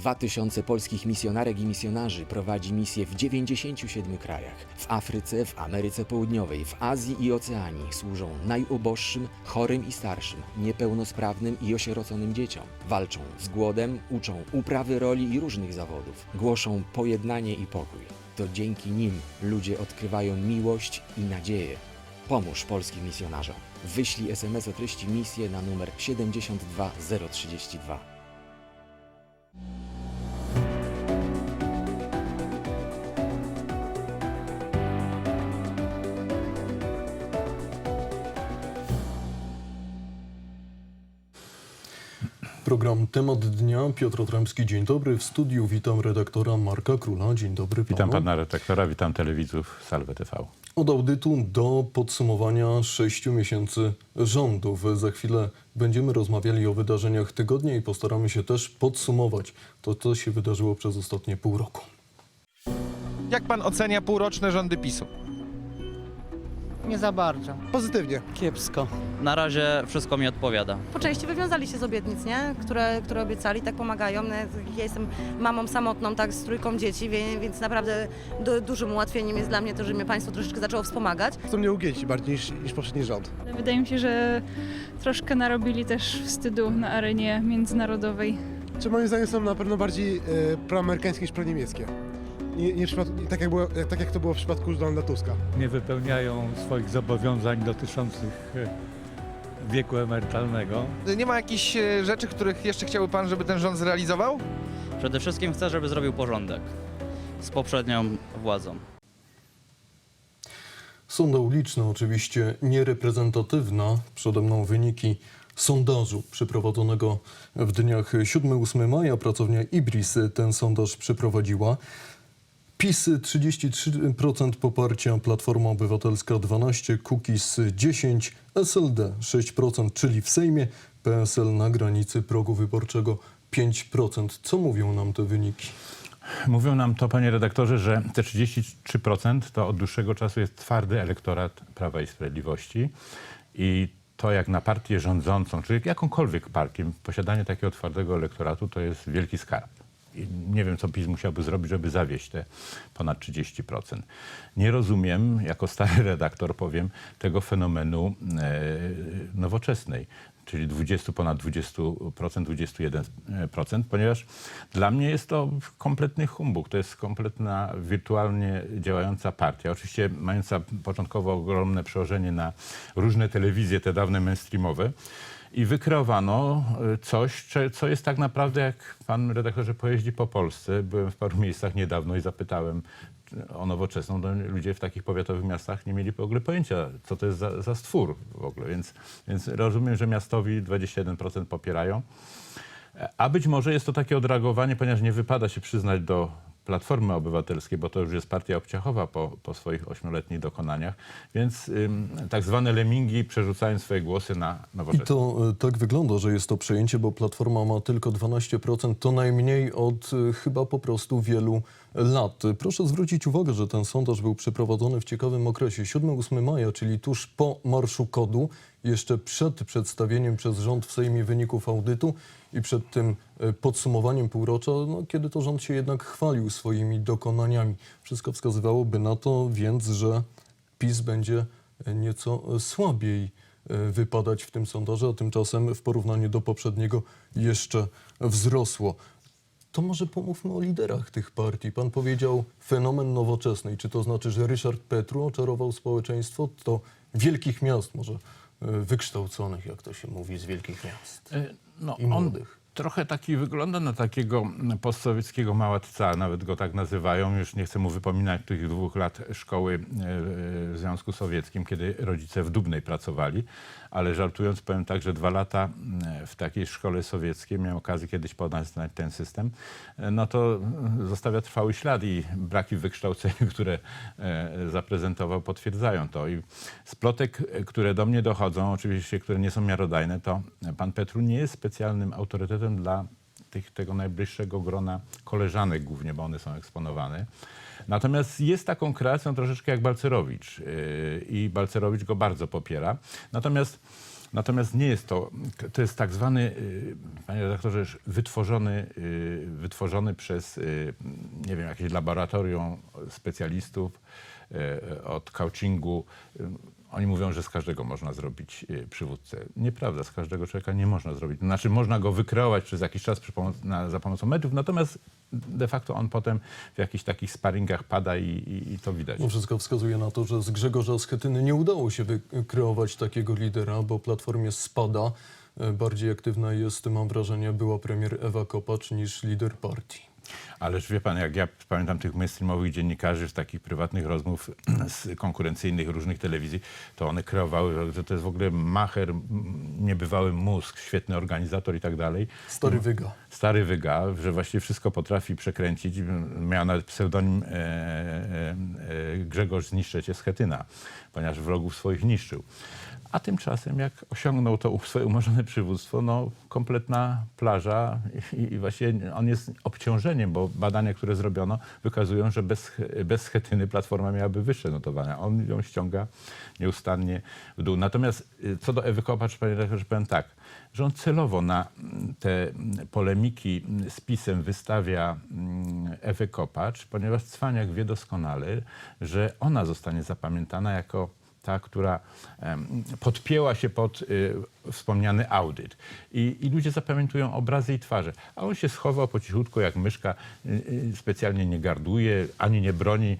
2000 polskich misjonarek i misjonarzy prowadzi misje w 97 krajach. W Afryce, w Ameryce Południowej, w Azji i Oceanii służą najuboższym, chorym i starszym, niepełnosprawnym i osieroconym dzieciom. Walczą z głodem, uczą uprawy roli i różnych zawodów. Głoszą pojednanie i pokój. To dzięki nim ludzie odkrywają miłość i nadzieję. Pomóż polskim misjonarzom. Wyślij SMS o treści misję na numer 72032. Program Temat Dnia. Piotr Otremski, dzień dobry. W studiu witam redaktora Marka Króla. Dzień dobry panu. Witam pana redaktora, witam telewidzów Salve TV. Od audytu do podsumowania sześciu miesięcy rządów. Za chwilę będziemy rozmawiali o wydarzeniach tygodnia i postaramy się też podsumować to, co się wydarzyło przez ostatnie pół roku. Jak pan ocenia półroczne rządy PiSu? Nie za bardzo. Pozytywnie. Kiepsko. Na razie wszystko mi odpowiada. po części wywiązali się z obietnic, nie? Które, które obiecali, tak pomagają. No, Ja jestem mamą samotną, tak, z trójką dzieci, wie- więc naprawdę du- dużym ułatwieniem jest dla mnie to, że mnie państwo troszeczkę zaczęło wspomagać. Chcą mnie ugięci bardziej niż, niż poprzedni rząd. Wydaje mi się, że troszkę narobili też wstydu na arenie międzynarodowej. Czy moim zdaniem są na pewno bardziej e, proamerykańskie niż proniemieckie. Nie, nie tak, jak było, tak jak to było w przypadku Donalda Tuska. nie wypełniają swoich zobowiązań dotyczących e, wieku emerytalnego. Nie ma jakichś e, rzeczy, których jeszcze chciałby pan, żeby ten rząd zrealizował? Przede wszystkim chcę, żeby zrobił porządek z poprzednią władzą. Sonda uliczna, oczywiście niereprezentatywna. Przede mną wyniki sondażu przeprowadzonego w dniach 7-8 maja. Pracownia Ibris ten sondaż przeprowadziła. PiS 33% poparcia, Platforma Obywatelska 12%, Kukiz 10%, SLD 6%, czyli w Sejmie, PSL na granicy progu wyborczego 5%. Co mówią nam te wyniki? Mówią nam to, panie redaktorze, że te 33% to od dłuższego czasu jest twardy elektorat Prawa i Sprawiedliwości i to jak na partię rządzącą, czy jakąkolwiek partię, posiadanie takiego twardego elektoratu to jest wielki skarb. Nie wiem, co PiS musiałby zrobić, żeby zawieść te ponad 30%. Nie rozumiem, jako stary redaktor powiem, tego fenomenu e, nowoczesnej, czyli 20, ponad 20%, 21%, ponieważ dla mnie jest to kompletny humbug. To jest kompletna wirtualnie działająca partia. Oczywiście mająca początkowo ogromne przełożenie na różne telewizje, te dawne mainstreamowe. I wykreowano y, coś, co jest tak naprawdę, jak pan redaktorze pojeździ po Polsce. Byłem w paru miejscach niedawno i zapytałem czy o nowoczesną. No, ludzie w takich powiatowych miastach nie mieli w ogóle pojęcia, co to jest za, za stwór w ogóle. Więc, więc rozumiem, że miastowi 21% popierają. A być może jest to takie odreagowanie, ponieważ nie wypada się przyznać do Platformy Obywatelskiej, bo to już jest partia obciachowa po, po swoich ośmioletnich dokonaniach, więc ym, tak zwane lemingi przerzucają swoje głosy na I nowoczesną. to e, tak wygląda, że jest to przejęcie, bo Platforma ma tylko 12%, to najmniej od e, chyba po prostu wielu lat. Proszę zwrócić uwagę, że ten sondaż był przeprowadzony w ciekawym okresie 7-8 maja, czyli tuż po Marszu Kodu, jeszcze przed przedstawieniem przez rząd w Sejmie wyników audytu i przed tym e, podsumowaniem półrocza, no, kiedy to rząd się jednak chwalił swoimi dokonaniami. Wszystko wskazywałoby na to więc, że PiS będzie e, nieco e, słabiej wypadać w tym sondażu, a tymczasem w porównaniu do poprzedniego jeszcze wzrosło. To może pomówmy o liderach tych partii. Pan powiedział fenomen nowoczesnej. Czy to znaczy, że Ryszard Petru oczarował społeczeństwo? To wielkich miast, może wykształconych, jak to się mówi, z wielkich miast. No, on młodych. Trochę taki wygląda na takiego postsowieckiego małatca, nawet go tak nazywają. Już nie chcę mu wypominać tych dwóch lat szkoły e, w Związku Sowieckim, kiedy rodzice w Dubnej pracowali. Ale żartując powiem tak, że dwa lata e, w takiej szkole sowieckiej, miałem okazję kiedyś poznać ten system, e, no to zostawia trwały ślad i braki w wykształceniu, które zaprezentował, potwierdzają to. I z plotek, które do mnie dochodzą, oczywiście, które nie są miarodajne, to pan Petru nie jest specjalnym autorytetem dla tych, tego najbliższego grona koleżanek głównie, bo one są eksponowane. Natomiast jest taką kreacją troszeczkę jak Balcerowicz yy, i Balcerowicz go bardzo popiera. Natomiast Natomiast nie jest to, to jest tak zwany, y, panie redaktorze, wytworzony, y, wytworzony przez, nie wiem, jakieś laboratorium specjalistów od coachingu. Y, Oni mówią, że z każdego można zrobić y, przywódcę. Nieprawda, z każdego człowieka nie można zrobić. Znaczy można go wykreować przez jakiś czas pomoc, na, za pomocą mediów, natomiast de facto on potem w jakichś takich sparingach pada i, i, i to widać. No wszystko wskazuje na to, że z Grzegorza Schetyny nie udało się wykreować takiego lidera, bo Platformie spada. E, Bardziej aktywna jest, mam wrażenie, była premier Ewa Kopacz niż lider partii. Ależ wie pan, jak ja pamiętam tych mainstreamowych dziennikarzy z takich prywatnych rozmów z konkurencyjnych różnych telewizji, to one kreowały, że to jest w ogóle macher, niebywały mózg, świetny organizator i tak dalej. Stary Wyga. Stary wyga, że właściwie wszystko potrafi przekręcić. Miał nawet pseudonim e, e, e, Grzegorz Zniszczecie Schetyna, ponieważ wrogów swoich niszczył. A tymczasem, jak osiągnął to swoje umorzone przywództwo, no kompletna plaża i, i właściwie on jest obciążeniem, bo badania, które zrobiono, wykazują, że bez, bez Schetyny Platforma miałaby wyższe notowania. On ją ściąga nieustannie w dół. Natomiast y, co do Ewy Kopacz, panie redaktorze, powiem tak, że on celowo na mm, te mm, polemiki mm, z PiSem wystawia Ewę Kopacz, ponieważ Cwaniak wie doskonale, że ona zostanie zapamiętana jako ta, która podpięła się pod y, wspomniany audyt. I, I ludzie zapamiętują obrazy i twarze. A on się schował po cichutku jak myszka, y, y, specjalnie nie garduje, ani nie broni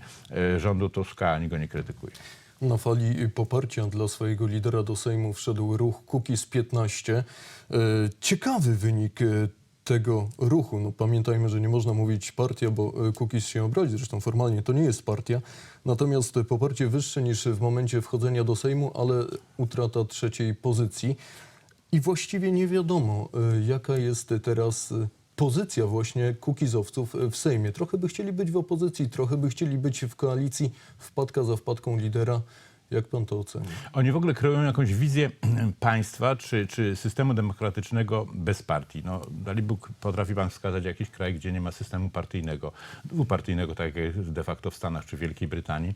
y, rządu Tuska, ani go nie krytykuje. Na fali poparcia dla swojego lidera do Sejmu wszedł ruch Kukiz 15. E, Ciekawy wynik e, tego ruchu. No, pamiętajmy, że nie można mówić partia, bo e, Kukiz się obrazi. Zresztą formalnie to nie jest partia. Natomiast poparcie wyższe niż w momencie wchodzenia do Sejmu, ale utrata trzeciej pozycji. I właściwie nie wiadomo, e, jaka jest teraz e, pozycja właśnie kukizowców w Sejmie. Trochę by chcieli być w opozycji, trochę by chcieli być w koalicji, wpadka za wpadką lidera. Jak pan to oceni? Oni w ogóle kreują jakąś wizję państwa czy, czy systemu demokratycznego bez partii. No, Dalibóg, potrafi pan wskazać jakiś kraj, gdzie nie ma systemu partyjnego, dwupartyjnego, tak jak de facto w Stanach czy Wielkiej Brytanii,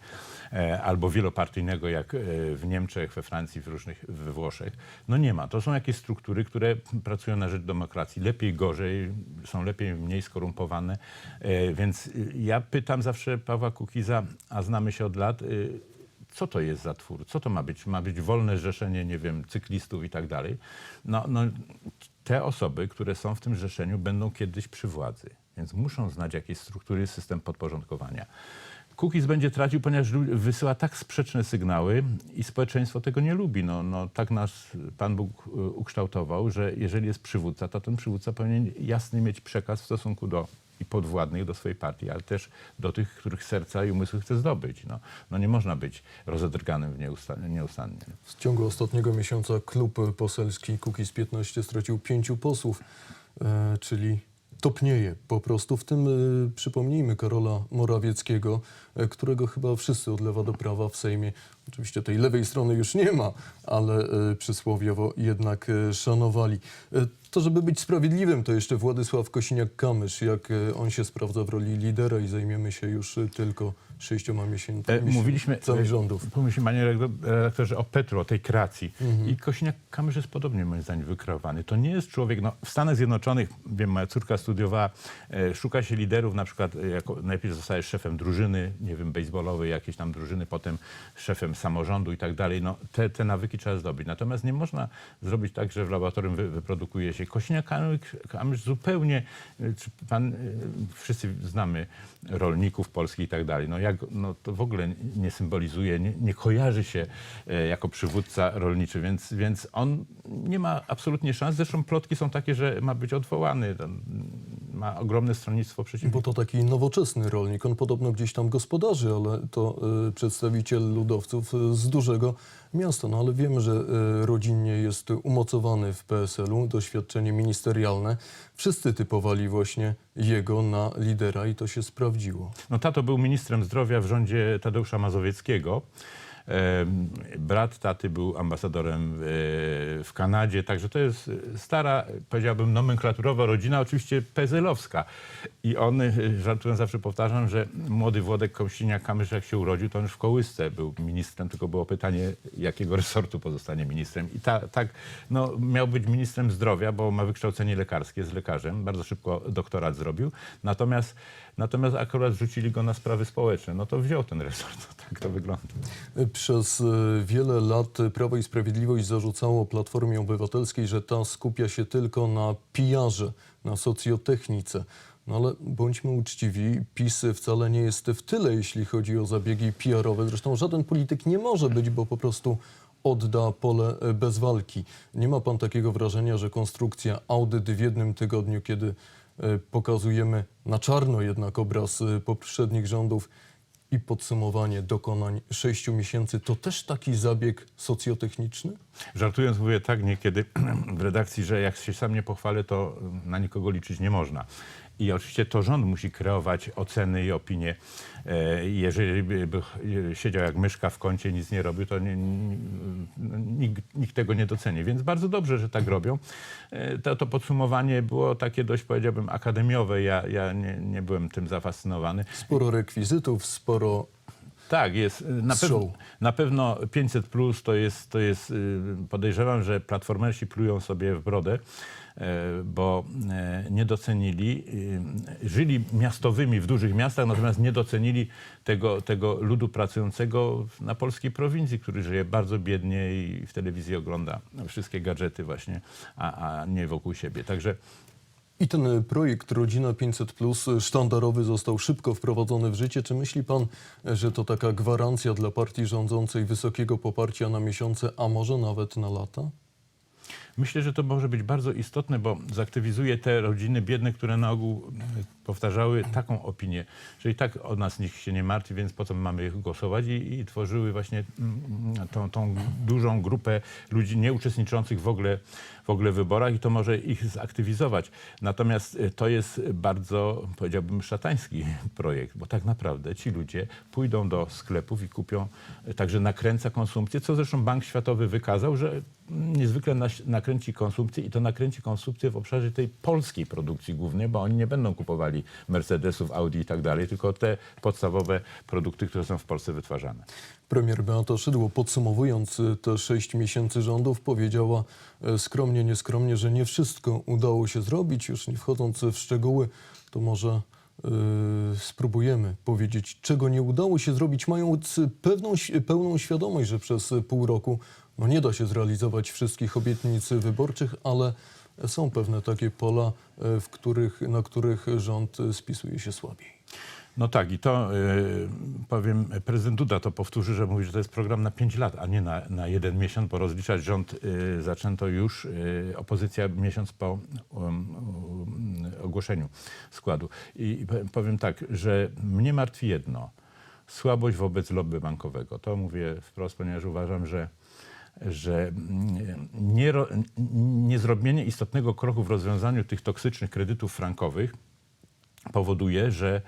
e, albo wielopartyjnego, jak e, w Niemczech, we Francji, w różnych, we Włoszech. No nie ma. To są jakieś struktury, które pracują na rzecz demokracji. Lepiej, gorzej, są lepiej, mniej skorumpowane. E, więc ja pytam zawsze Pawła Kukiza, a znamy się od lat, co to jest za twór? Co to ma być? Ma być wolne zrzeszenie, nie wiem, cyklistów i tak dalej. No, no, te osoby, które są w tym zrzeszeniu, będą kiedyś przy władzy, więc muszą znać jakieś struktury, system podporządkowania. Kukiz będzie tracił, ponieważ wysyła tak sprzeczne sygnały i społeczeństwo tego nie lubi. No, no, tak nas Pan Bóg y, ukształtował, że jeżeli jest przywódca, to ten przywódca powinien jasny mieć przekaz w stosunku do i podwładnych do swojej partii, ale też do tych, których serca i umysły chce zdobyć. No, no nie można być rozedrganym w nieusta- nieustannie. W ciągu ostatniego miesiąca klub poselski Kukiz 15 stracił pięciu posłów, e, czyli topnieje po prostu. W tym e, przypomnijmy Karola Morawieckiego, którego chyba wszyscy od lewa do prawa w Sejmie, oczywiście tej lewej strony już nie ma, ale e, przysłowiowo jednak e, szanowali. E, to, żeby być sprawiedliwym, to jeszcze Władysław Kosiniak-Kamysz, jak e, on się sprawdza w roli lidera i zajmiemy się już e, tylko sześcioma miesięcami E, mówiliśmy całych rządów. Pomyślmy, panie redaktor- redaktorze, o Petru, o tej kreacji. Mhm. I Kosiniak-Kamysz jest podobnie moim zdaniem wykreowany. To nie jest człowiek, no w Stanach Zjednoczonych, wiem, moja córka studiowała, e, szuka się liderów, na przykład e, jako, najpierw zostajesz szefem drużyny, nie wiem, baseballowej, jakiejś tam drużyny, potem szefem samorządu i tak dalej. No te, te nawyki trzeba zdobyć. Natomiast nie można zrobić tak, że w laboratorium wy, wyprodukuje się Kosiniak-Kamysz zupełnie, pan, e, wszyscy znamy rolników polskich i tak dalej. No, jak, no to w ogóle nie symbolizuje, nie, nie kojarzy się e, jako przywódca rolniczy, więc, więc on nie ma absolutnie szans. Zresztą plotki są takie, że ma być odwołany. Tam Ma ogromne stronnictwo przeciwko. Bo to taki nowoczesny rolnik. On podobno gdzieś tam gospodarzy, ale to y, przedstawiciel ludowców y, z dużego miasta. No ale wiemy, że y, rodzinnie jest umocowany w PSL-u, doświadczenie ministerialne. Wszyscy typowali właśnie jego na lidera i to się sprawdziło. No tato był ministrem zdrowia w rządzie Tadeusza Mazowieckiego. Brat taty był ambasadorem e, w Kanadzie, także to jest stara, powiedziałbym, nomenklaturowa rodzina, oczywiście pezelowska. I on, e, żartując zawsze powtarzam, że młody Włodek Kościniak-Kamysz jak się urodził, to on już w kołysce był ministrem, tylko było pytanie, jakiego resortu pozostanie ministrem. I ta, tak, no, miał być ministrem zdrowia, bo ma wykształcenie lekarskie, jest lekarzem, bardzo szybko doktorat zrobił. Natomiast, natomiast akurat rzucili go na sprawy społeczne. No to wziął ten resort, tak to wygląda. Przez e, wiele lat Prawo i Sprawiedliwość zarzucało Platformie Obywatelskiej, że ta skupia się tylko na pijarze, na socjotechnice. No ale bądźmy uczciwi, PiS wcale nie jest w tyle, jeśli chodzi o zabiegi PR-owe. Zresztą żaden polityk nie może być, bo po prostu odda pole e, bez walki. Nie ma pan takiego wrażenia, że konstrukcja audyt w jednym tygodniu, kiedy pokazujemy na czarno jednak obraz e, poprzednich rządów i podsumowanie dokonań sześciu miesięcy, to też taki zabieg socjotechniczny? Żartując mówię tak niekiedy w redakcji, że jak się sam nie pochwalę, to na nikogo liczyć nie można. I oczywiście to rząd musi kreować oceny i opinie. E, Jeżeli by by siedział jak myszka w kącie, nic nie robił, to nikt, nikt tego nie doceni. Więc bardzo dobrze, że tak robią. E, To, to podsumowanie było takie dość, powiedziałbym, akademiowe. Ja, ja nie, nie byłem tym zafascynowany. Sporo rekwizytów, sporo Tak, jest. Na, Show. pew, na pewno 500 plus to jest, to jest, y, podejrzewam, że platformersi plują sobie w brodę, e, bo e, nie docenili, y, żyli miastowymi w dużych miastach, natomiast nie docenili tego, tego ludu pracującego na polskiej prowincji, który żyje bardzo biednie i w telewizji ogląda wszystkie gadżety właśnie, a, a nie wokół siebie. Także I ten projekt Rodzina 500 Plus sztandarowy został szybko wprowadzony w życie. Czy myśli pan, że to taka gwarancja dla partii rządzącej wysokiego poparcia na miesiące, a może nawet na lata? Myślę, że to może być bardzo istotne, bo zaktywizuje te rodziny biedne, które na ogół e, powtarzały taką opinię, że i tak o nas nikt się nie martwi, więc po co mamy ich głosować i, i tworzyły właśnie mm, tą, tą dużą grupę ludzi nieuczestniczących w ogóle, w ogóle w wyborach i to może ich zaktywizować. Natomiast e, to jest bardzo, powiedziałbym, szatański projekt, bo tak naprawdę ci ludzie pójdą do sklepów i kupią, e, także nakręca konsumpcję, co zresztą Bank Światowy wykazał, że niezwykle nas- nakręci konsumpcję i to nakręci konsumpcję w obszarze tej polskiej produkcji głównej, bo oni nie będą kupowali Mercedesów, Audi i tak dalej, tylko te podstawowe produkty, które są w Polsce wytwarzane. Premier Beata Szydło podsumowując y, te sześć miesięcy rządów powiedziała e, skromnie, nieskromnie, że nie wszystko udało się zrobić. Już nie wchodząc w szczegóły, to może e, spróbujemy powiedzieć, czego nie udało się zrobić, mając pewną, ś- pełną świadomość, że przez pół roku no nie da się zrealizować wszystkich obietnic wyborczych, ale są pewne takie pola, e, w których, na których rząd spisuje się słabiej. No tak, i to y, powiem, prezydent Duda to powtórzy, że mówi, że to jest program na 5 lat, a nie na, na jeden miesiąc, bo rozliczać rząd y, zaczęto już, y, opozycja miesiąc po um, um, ogłoszeniu składu. I powiem tak, że mnie martwi jedno, słabość wobec lobby bankowego. To mówię wprost, ponieważ uważam, że że nie, nie zrobienie istotnego kroku w rozwiązaniu tych toksycznych kredytów frankowych powoduje, że,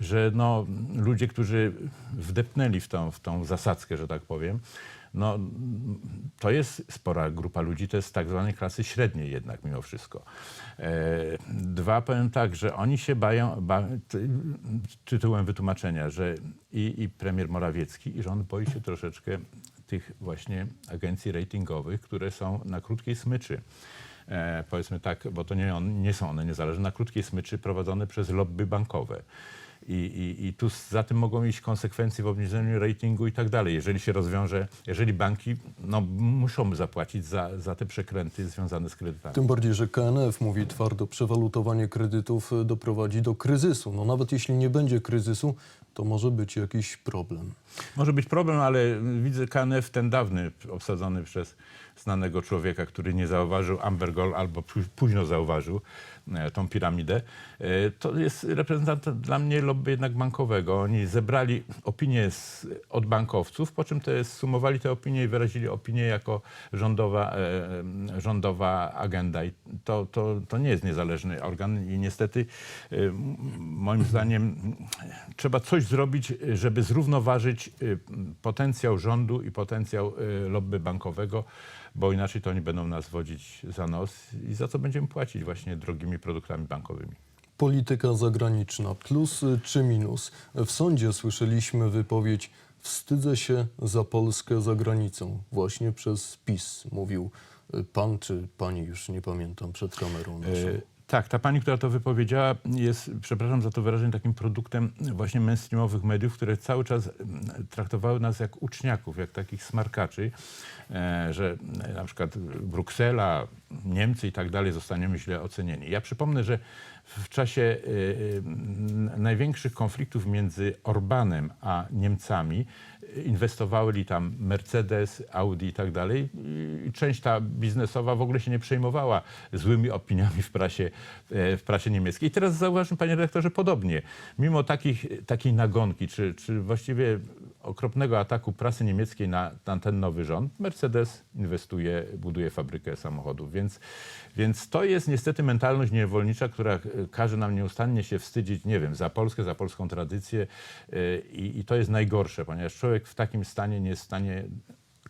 że no, ludzie, którzy wdepnęli w tą, w tą zasadzkę, że tak powiem, no, to jest spora grupa ludzi, to jest tak zwanej klasy średniej jednak mimo wszystko. E, dwa, powiem tak, że oni się bają, ba, ty, tytułem wytłumaczenia, że i, i premier Morawiecki, i rząd boi się troszeczkę tych właśnie agencji ratingowych, które są na krótkiej smyczy e, powiedzmy tak, bo to nie, on, nie są one niezależne, na krótkiej smyczy prowadzone przez lobby bankowe. I, i, I tu za tym mogą iść konsekwencje w obniżeniu ratingu i tak dalej. Jeżeli się rozwiąże, jeżeli banki no, muszą zapłacić za, za te przekręty związane z kredytami. Tym bardziej, że KNF mówi twardo, przewalutowanie kredytów y, doprowadzi do kryzysu. No nawet jeśli nie będzie kryzysu, to może być jakiś problem. Może być problem, ale widzę KNF ten dawny, obsadzony przez znanego człowieka, który nie zauważył Amber Gold albo pó- późno zauważył. E, tą piramidę. E, To jest reprezentant dla mnie lobby jednak bankowego. Oni zebrali opinie z, od bankowców, po czym te, sumowali te opinie i wyrazili opinię jako rządowa, e, rządowa agenda. I to, to, to nie jest niezależny organ i niestety moim zdaniem trzeba coś zrobić, żeby zrównoważyć potencjał rządu i potencjał lobby bankowego, bo inaczej to oni będą nas wodzić za nos i za co będziemy płacić właśnie drogimi produktami bankowymi. Polityka zagraniczna, plus czy minus? W sądzie słyszeliśmy wypowiedź wstydzę się za Polskę za granicą. Właśnie przez PiS mówił pan czy pani, już nie pamiętam, przed kamerą naszą. Tak, ta pani, która to wypowiedziała, jest, przepraszam za to wyrażenie, takim produktem właśnie mainstreamowych mediów, które cały czas mm, traktowały nas jak uczniaków, jak takich smarkaczy, e, że e, na przykład Bruksela, Niemcy i tak dalej zostaniemy źle ocenieni. Ja przypomnę, że w czasie e, największych konfliktów między Orbanem a Niemcami inwestowali tam Mercedes, Audi i tak dalej. I- część ta biznesowa w ogóle się nie przejmowała złymi opiniami w prasie, e, w prasie niemieckiej. I teraz zauważmy, panie redaktorze, podobnie. Mimo takich, takiej nagonki, czy, czy właściwie okropnego ataku prasy niemieckiej na, na ten nowy rząd, Mercedes inwestuje, buduje fabrykę samochodów. Więc, więc to jest niestety mentalność niewolnicza, która e, każe nam nieustannie się wstydzić, nie wiem, za Polskę, za polską tradycję e, i, i to jest najgorsze, ponieważ człowiek w takim stanie nie jest w stanie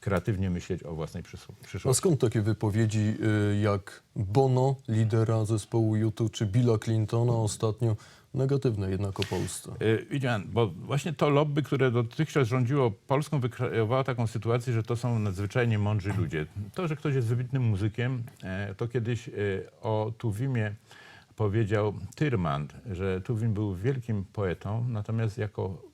kreatywnie myśleć o własnej przyszło- A przyszłości. skąd takie wypowiedzi y, jak Bono, lidera zespołu YouTube, czy Billa Clintona ostatnio, negatywne jednak o Polsce? Y, Widzi pan, bo właśnie to lobby, które dotychczas rządziło Polską, wykreowało taką sytuację, że to są nadzwyczajnie mądrzy ludzie. To, że ktoś jest wybitnym muzykiem, e, to kiedyś e, o Tuwimie powiedział Tyrmand, że Tuwim był wielkim poetą, natomiast jako e,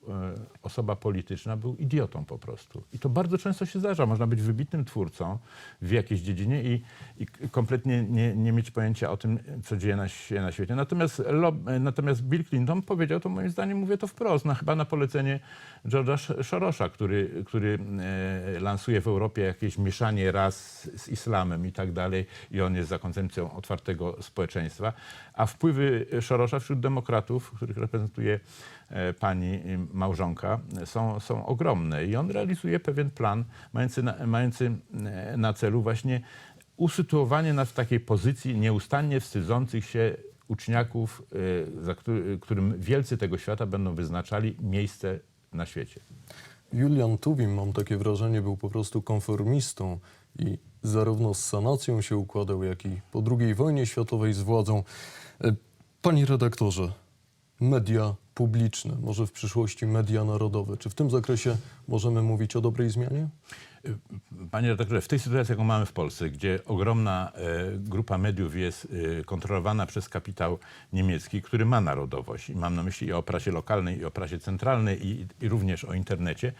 osoba polityczna był idiotą po prostu. I to bardzo często się zdarza. Można być wybitnym twórcą w jakiejś dziedzinie i, i kompletnie nie, nie mieć pojęcia o tym, co dzieje na, się na świecie. Natomiast, e, natomiast Bill Clinton powiedział to moim zdaniem, mówię to wprost, no, chyba na polecenie George'a Sz- Sorosza, który, który e, lansuje w Europie jakieś mieszanie ras z islamem i tak dalej i on jest za koncepcją otwartego społeczeństwa. A wpływy Sorosza wśród demokratów, których reprezentuje e, pani e, małżonka, e, są, są ogromne i on realizuje pewien plan mający na, mający e, na celu właśnie usytuowanie nas w takiej pozycji nieustannie wstydzących się uczniaków, e, za który, którym wielcy tego świata będą wyznaczali miejsce na świecie. Julian Tuwim, mam takie wrażenie, był po prostu konformistą i zarówno z sanacją się układał, jak i po II wojnie światowej z władzą. E, Panie redaktorze, media publiczne, może w przyszłości media narodowe, czy w tym zakresie możemy mówić o dobrej zmianie? Panie redaktorze, w tej sytuacji, jaką mamy w Polsce, gdzie ogromna e, grupa mediów jest e, kontrolowana przez kapitał niemiecki, który ma narodowość, i mam na myśli i o prasie lokalnej, i o prasie centralnej, i, i również o internecie,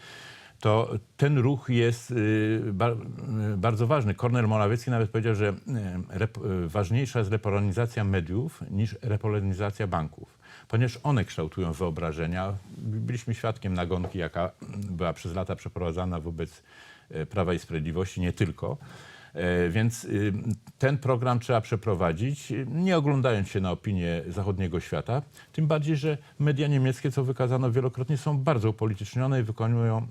to ten ruch jest y, bardzo ważny. Kornel Morawiecki nawet powiedział, że ważniejsza jest repolonizacja mediów niż repolonizacja banków, ponieważ one kształtują wyobrażenia. Byliśmy świadkiem nagonki, jaka była przez lata przeprowadzana wobec e, Prawa i Sprawiedliwości, nie tylko. E, Więc y, ten program trzeba przeprowadzić, y, nie oglądając się na opinię zachodniego świata. Tym bardziej, że media niemieckie, co wykazano wielokrotnie, są bardzo upolitycznione i wykonują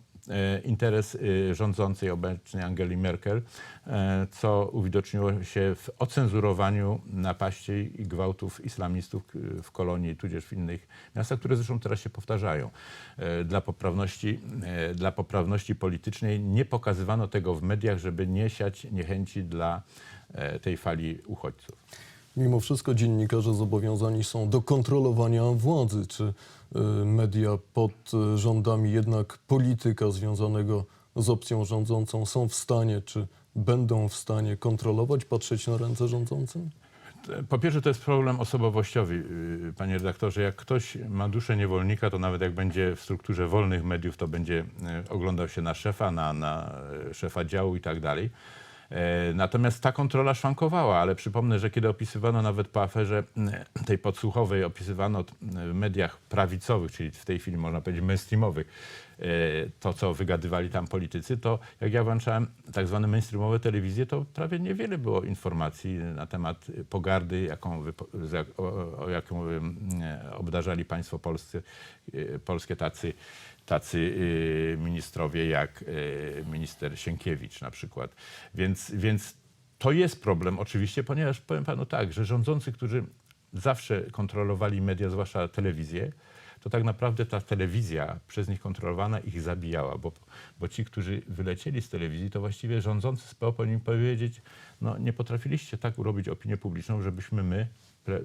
interes y, rządzącej obecnej Angeli Merkel, e, co uwidoczniło się w ocenzurowaniu napaści i gwałtów islamistów w Kolonii, tudzież w innych miastach, które zresztą teraz się powtarzają. E, Dla poprawności, e, dla poprawności politycznej nie pokazywano tego w mediach, żeby nie siać niechęci dla e, tej fali uchodźców. Mimo wszystko dziennikarze zobowiązani są do kontrolowania władzy. Czy media pod y, rządami jednak polityka związanego z opcją rządzącą są w stanie, czy będą w stanie kontrolować, patrzeć na ręce rządzącym? Po pierwsze, to jest problem osobowościowy, yy, panie redaktorze. Jak ktoś ma duszę niewolnika, to nawet jak będzie w strukturze wolnych mediów, to będzie oglądał się na szefa, na, na szefa działu i tak dalej. E, Natomiast ta kontrola szwankowała, ale przypomnę, że kiedy opisywano nawet po aferze yy, tej podsłuchowej, opisywano w mediach prawicowych, czyli w tej chwili można powiedzieć mainstreamowych, to, co wygadywali tam politycy, to jak ja włączałem tak zwane mainstreamowe telewizje, to prawie niewiele było informacji na temat pogardy, jaką, jaką e, obdarzali państwo polscy, e, polskie tacy, tacy y, ministrowie jak y, minister Sienkiewicz na przykład. Więc, więc to jest problem oczywiście, ponieważ powiem panu tak, że rządzący, którzy zawsze kontrolowali media, zwłaszcza telewizję, to tak naprawdę ta telewizja przez nich kontrolowana ich zabijała, bo, bo ci, którzy wylecieli z telewizji, to właściwie rządzący z PO powinni powiedzieć, no nie potrafiliście tak urobić opinię publiczną, żebyśmy my,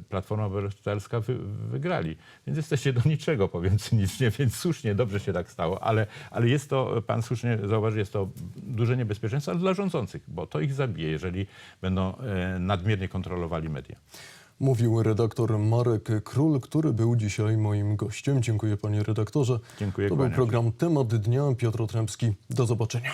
Platforma Obywatelska, wy, wygrali. Więc jesteście do niczego, powiem cynicznie, więc słusznie, dobrze się tak stało, ale, ale jest to, pan słusznie zauważy, jest to duże niebezpieczeństwo dla rządzących, bo to ich zabije, jeżeli będą e, nadmiernie kontrolowali media. Mówił redaktor Marek Król, który był dzisiaj moim gościem. Dziękuję panie redaktorze. Dziękuję, To był program Temat Dnia. Piotr Otrębski. Do zobaczenia.